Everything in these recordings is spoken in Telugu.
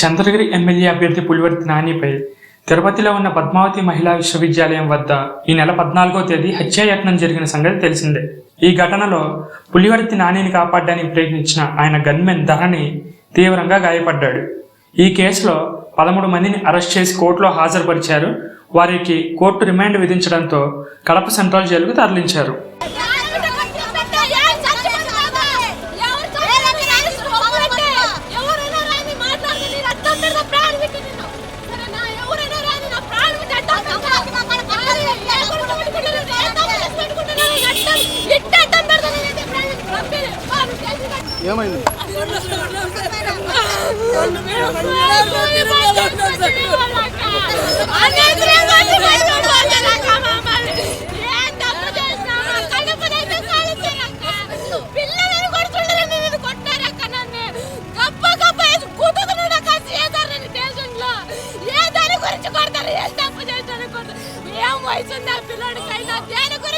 చంద్రగిరి ఎమ్మెల్యే అభ్యర్థి పులివర్తి నానిపై తిరుపతిలో ఉన్న పద్మావతి మహిళా విశ్వవిద్యాలయం వద్ద ఈ నెల పద్నాలుగో తేదీ హత్యాయత్నం జరిగిన సంగతి తెలిసిందే. ఈ ఘటనలో పులివర్తి నానిని కాపాడడానికి ప్రయత్నించిన ఆయన గన్మెన్ ధరణి తీవ్రంగా గాయపడ్డాడు. ఈ కేసులో పదమూడు మందిని అరెస్ట్ చేసి కోర్టులో హాజరుపరిచారు. వారికి కోర్టు రిమాండ్ విధించడంతో కడప సెంట్రల్ జైలుకు తరలించారు. ఏమైంది? ఏం వయసు ఉంది ఆ పిల్లోడికైనా? దేని గురించి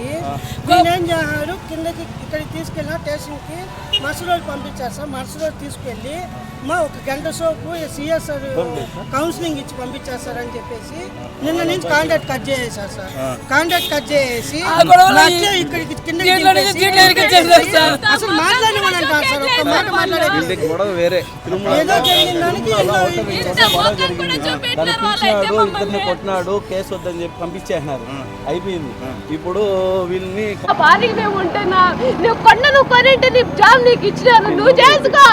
వచ్చేటప్పటికి నేనేం చేశారు కిందకి ఇక్కడికి తీసుకెళ్ళిన స్టేషన్కి మరుసటి రోజు పంపించారు సార్. మరుసటి రోజు తీసుకెళ్ళి మా ఒక గంట సోపు సిఎస్ఆర్ కౌన్సిలింగ్ ఇచ్చి పంపించారు సార్ అని చెప్పేసి నిన్న నుంచి కాంటాక్ట్ కట్ చేసేసారు సార్. కాంటాక్ట్ కట్ చేసి లాస్ట్ ఇక్కడికి అసలు మాట్లాడమని అంటారు సార్. ఒక్క మాట ఏదో జరిగిన దానికి ఏదో ఇంత మొక్కలు కూడా చూపెట్టినారు వాళ్ళైతే పిలిచినాడు ఇద్దరిని మమ్మల్ని. కొట్టినాడు కేసు వద్దని చెప్పి పంపించేసినారు. అయిపోయింది. ఇప్పుడు వీళ్ళని బాడీకి మేము ఉంటున్నా నువ్వు కొండ నువ్వు కొనింటే నీ జాబ్ నీకు ఇచ్చినాను నువ్వు చేసుకో